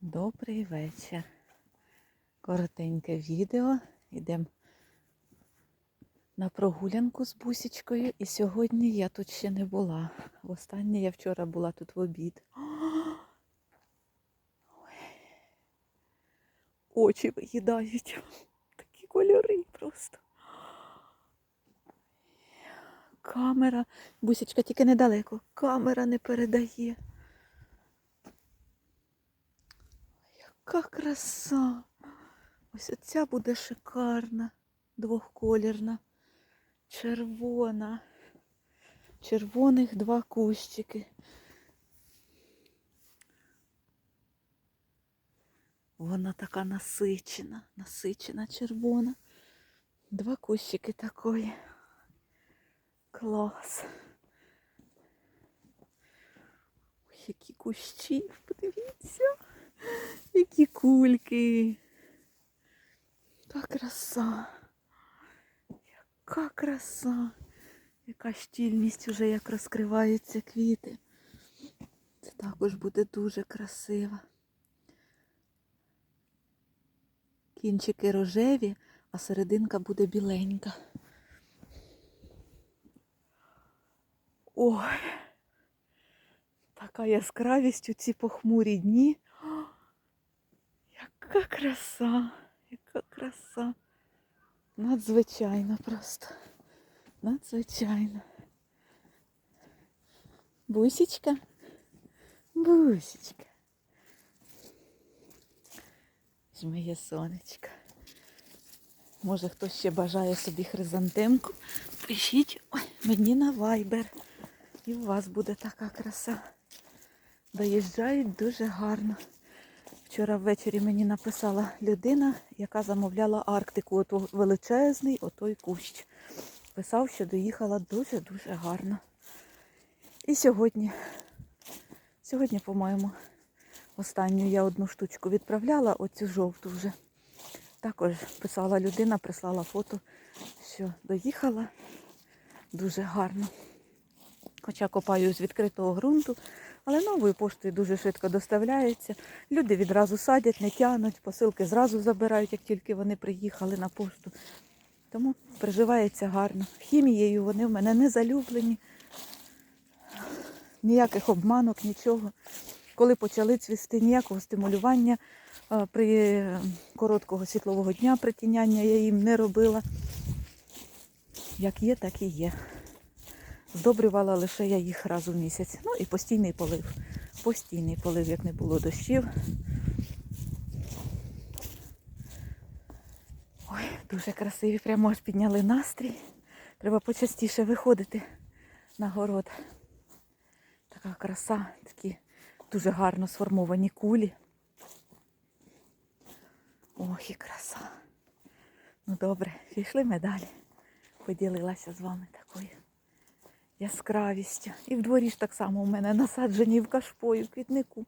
Добрий вечір. Коротеньке відео. Йдемо на прогулянку з бусічкою. І сьогодні я тут ще не була. Востаннє я вчора була тут в обід. Очі виїдають. Такі кольори просто. Камера. Бусічка тільки недалеко. Камера не передає. Яка краса! Ось оця буде шикарна, двохколірна, червона. Червоних два кущики. Вона така насичена, насичена червона. Два кущики такої. Клас. Ой, які кущі, подивіться. Які кульки. Яка краса. Яка краса. Яка щільність уже як розкриваються квіти. Це також буде дуже красиво. Кінчики рожеві, а серединка буде біленька. Ой, така яскравість у ці похмурі дні. Яка краса, яка краса. Надзвичайно просто. Надзвичайно. Бусічка. Бусічка. Ж моє сонечко. Може хтось ще бажає собі хризантемку. Пишіть ой, мені на вайбер. І у вас буде така краса. Доїжджають дуже гарно. Вчора ввечері мені написала людина, яка замовляла Арктику, ото величезний отой кущ. Писав, що доїхала дуже-дуже гарно. І сьогодні, сьогодні, по-моєму, останню я одну штучку відправляла, оцю жовту вже. Також писала людина, прислала фото, що доїхала дуже гарно. Хоча копаю з відкритого ґрунту, але новою поштою дуже швидко доставляється. Люди відразу садять, не тянуть, посилки зразу забирають, як тільки вони приїхали на пошту. Тому приживається гарно. Хімією вони в мене не залюблені. Ніяких обманок, нічого. Коли почали цвісти, ніякого стимулювання при е, короткого світлового дня притіняння я їм не робила. Як є, так і є. Здобрювала лише я їх раз у місяць. Ну і постійний полив. Постійний полив, як не було дощів. Ой, дуже красиві, прямо аж підняли настрій. Треба почастіше виходити на город. Така краса, такі дуже гарно сформовані кулі. Ох, і краса. Ну добре, пішли ми далі. Поділилася з вами такою яскравістю. І в дворі ж так само у мене насаджені в кашпою, в квітнику.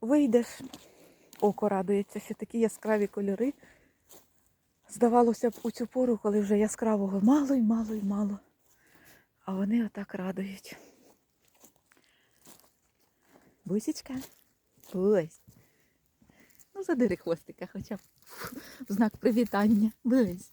Вийдеш, око радується, що такі яскраві кольори. Здавалося б, у цю пору, коли вже яскравого мало і мало і мало. А вони отак радують. Бусічка? Бусь. Ну, задири хвостика хоча б в знак привітання. Бусь.